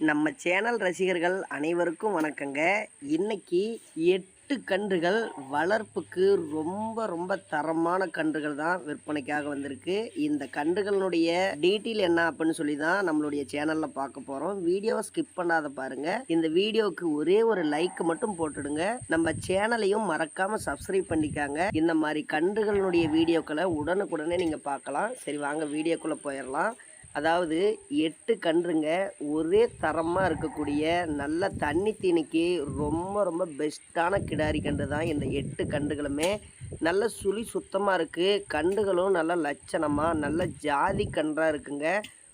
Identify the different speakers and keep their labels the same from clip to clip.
Speaker 1: நம்ம சேனல் ரசிகர்கள் அனைவருக்கும் வணக்கங்க. இன்னைக்கு எட்டு கன்றுகள் வளர்ப்புக்கு ரொம்ப ரொம்ப தரமான கன்றுகள் தான் விற்பனைக்காக வந்திருக்கு. இந்த கன்றுகளினுடைய டீட்டெயில் என்ன அப்படின்னு சொல்லி தான் நம்மளுடைய சேனலில் பார்க்க போகிறோம் வீடியோவை ஸ்கிப் பண்ணாத பாருங்க. இந்த வீடியோவுக்கு ஒரே ஒரு லைக் மட்டும் போட்டுடுங்க. நம்ம சேனலையும் மறக்காம சப்ஸ்கிரைப் பண்ணிக்காங்க. இந்த மாதிரி கன்றுகளினுடைய வீடியோக்களை உடனுக்குடனே நீங்கள் பார்க்கலாம். சரி வாங்க வீடியோக்குள்ளே போயிடலாம். அதாவது எட்டு கன்றுங்க ஒரே தரமாக இருக்கக்கூடிய நல்ல தண்ணி தீனிக்கு ரொம்ப ரொம்ப பெஸ்ட்டான கிடாரி கன்று தான் இந்த எட்டு கன்றுகளுமே. நல்ல சுழி சுத்தமாக இருக்குது கன்றுகளும் நல்ல லட்சணமாக நல்ல ஜாதி கன்றாக இருக்குங்க.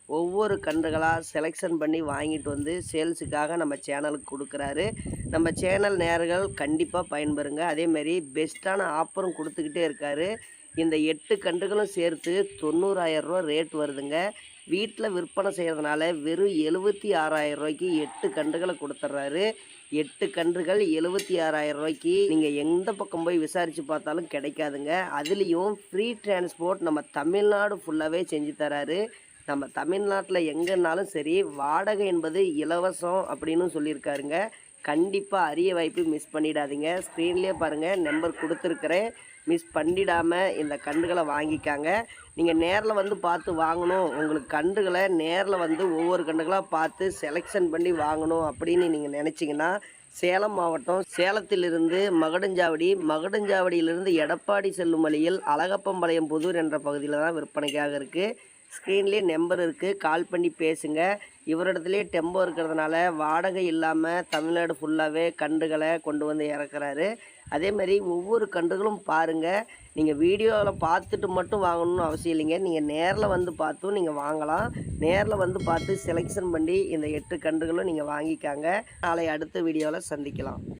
Speaker 1: ஒவ்வொரு கன்றுகளாக செலெக்ஷன் பண்ணி வாங்கிட்டு வந்து சேல்ஸுக்காக நம்ம சேனலுக்கு கொடுக்குறாரு. நம்ம சேனல் நேர்கள் கண்டிப்பாக பயன்பெறுங்க. அதேமாரி பெஸ்ட்டான ஆஃபரும் கொடுத்துக்கிட்டே இருக்காரு. இந்த எட்டு கன்றுகளும் சேர்த்து தொண்ணூறாயிரம் ரூபா ரேட் வருதுங்க. வீட்டில் விற்பனை செய்கிறதுனால வெறும் எழுபத்தி ஆறாயிரம் ரூபாய்க்கு எட்டு கன்றுகளை கொடுத்துட்றாரு எட்டு கன்றுகள் எழுபத்தி ஆறாயிரம் ரூபாய்க்கு நீங்கள் எந்த பக்கம் போய் விசாரித்து பார்த்தாலும் கிடைக்காதுங்க. அதுலேயும் ஃப்ரீ டிரான்ஸ்போர்ட் நம்ம தமிழ்நாடு ஃபுல்லாகவே செஞ்சு தராரு. நம்ம தமிழ்நாட்டில் எங்கேனாலும் சரி வாடகை என்பது இலவசம் அப்படின்னு சொல்லியிருக்காருங்க. கண்டிப்பாக அரிய வாய்ப்பு மிஸ் பண்ணிடாதீங்க. ஸ்க்ரீன்லேயே பாருங்கள் நம்பர் கொடுத்துருக்குறேன். மிஸ் பண்ணிடாமல் இந்த கன்றுகளை வாங்கிக்காங்க. நீங்கள் நேரில் வந்து பார்த்து வாங்கணும். உங்களுக்கு கன்றுகளை நேரில் வந்து ஒவ்வொரு கன்றுகளாக பார்த்து செலெக்ஷன் பண்ணி வாங்கணும் அப்படின்னு நீங்கள் நினச்சிங்கன்னா சேலம் மாவட்டம் சேலத்திலிருந்து மகடஞ்சாவடி மகடஞ்சாவடியிலிருந்து எடப்பாடி செல்லும் வழியில் அழகப்பம்பாளையம் புதூர் என்ற பகுதியில் தான் விற்பனைக்காக இருக்குது ஸ்க்ரீன்லேயே நம்பர் இருக்குது கால் பண்ணி பேசுங்க. இவரிடத்துலேயே டெம்போ இருக்கிறதுனால வாடகை இல்லாமல் தமிழ்நாடு ஃபுல்லாகவே கன்றுகளை கொண்டு வந்து இறக்குறாரு. அதே மாதிரி ஒவ்வொரு கன்றுகளும் பாருங்கள் நீங்கள் வீடியோவில் பார்த்துட்டு மட்டும் வாங்கணும்னு அவசியம் இல்லைங்க. நீங்கள் நேரில் வந்து பார்த்தும் நீங்கள் வாங்கலாம். நேரில் வந்து பார்த்து செலெக்ஷன் பண்ணி இந்த எட்டு கன்றுகளும் நீங்கள் வாங்கிக்காங்க. நாளை அடுத்த வீடியோவில் சந்திக்கலாம்.